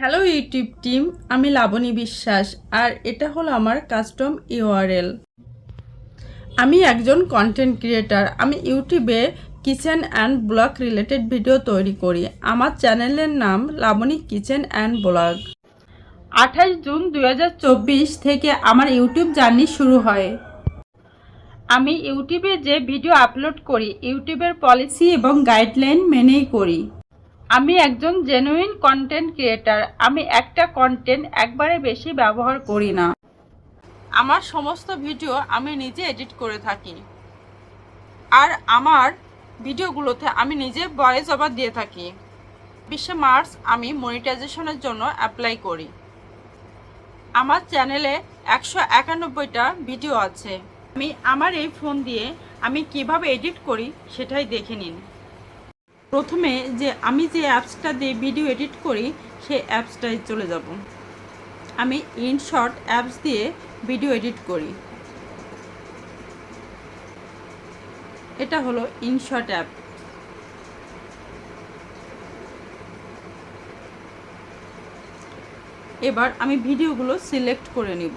Hello YouTube team, আমি লাবণী বিশ্বাস, আর এটা হলো আমার কাস্টম ইউআরএল। আমি একজন কন্টেন্ট ক্রিয়েটার আমি ইউটিউবে kitchen and blog related video তৈরি করি। আমার চ্যানেলের নাম লাবণী কিচেন অ্যান্ড ব্লগ। আঠাশ জুন দু হাজার চব্বিশ থেকে আমার ইউটিউব জার্নি শুরু হয়। আমি ইউটিউবে যে ভিডিও আপলোড করি, ইউটিউবের পলিসি এবং গাইডলাইন মেনেই করি। আমি একজন জেনুইন কন্টেন্ট ক্রিয়েটার আমি একটা কন্টেন্ট একবারে বেশি ব্যবহার করি না। আমার সমস্ত ভিডিও আমি নিজে এডিট করে থাকি। আর আমার ভিডিওগুলোতে আমি নিজে ভয়েস ওভার দিয়ে থাকি। বিশে মার্চ আমি মনিটাইজেশনের জন্য অ্যাপ্লাই করি। আমার চ্যানেলে একশো একানব্বইটা ভিডিও আছে। আমি আমার এই ফোন দিয়ে আমি কীভাবে এডিট করি সেটাই দেখে নিন। প্রথমে যে আমি যে অ্যাপসটা দিয়ে ভিডিও এডিট করি, সেই অ্যাপসটায় চলে যাব। আমি ইনশর্ট অ্যাপস দিয়ে ভিডিও এডিট করি। এটা হলো ইনশর্ট অ্যাপ। এবার আমি ভিডিওগুলো সিলেক্ট করে নিব।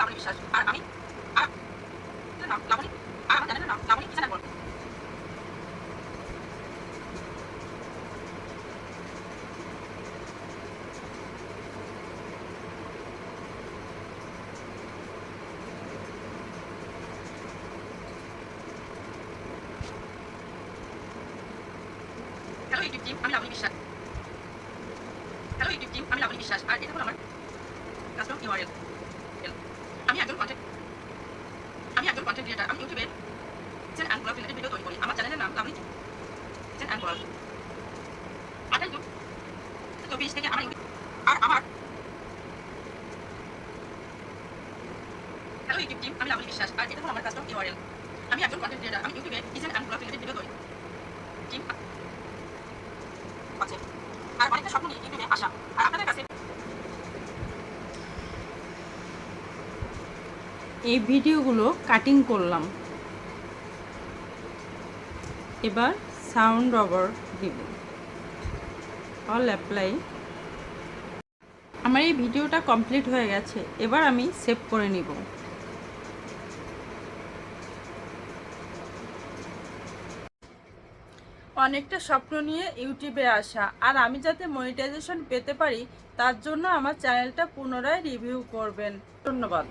আমার বিশ্বাস আর আমি নাম লাবণী আর আমার চ্যানেলের নাম Laboni kitchen blog hello YouTube team, আমি লাবণী বিশ্বাস। হ্যালো ইউটিউব টিম, আমি লাবণী বিশ্বাস। আর এটা হলো আমার কাস্টম ইউআরএল আমি একজন কন্টেন্ট আমি একজন কন্টেন্ট ক্রিয়েটার আমি ইউটিউবে kitchen and blog related video তৈরি করি। আমার চ্যানেলের নাম লাবণী কিচেন অ্যান্ড ব্লগ আঠাশ জুন চব্বিশ থেকে আমার আর আমার হ্যালো ইউটিউব টিম, আমি লাবণী বিশ্বাস। আর এটা হলো আমার কাস্টম ইউআরএল আমি একজন কন্টেন্ট ক্রিয়েটার আমি ইউটিউবে kitchen and blog related video তৈরি টিম এই ভিডিওগুলো কাটিং করলাম। এবার সাউন্ড ওভার দিব। অল অ্যাপ্লাই আমার এই ভিডিওটা কমপ্লিট হয়ে গেছে। এবার আমি সেভ করে নিব। অনেকটা স্বপ্ন নিয়ে ইউটিউবে আসা। আর আমি যাতে মনিটাইজেশন পেতে পারি, তার জন্য আমার চ্যানেলটা পুনরায় রিভিউ করবেন। ধন্যবাদ।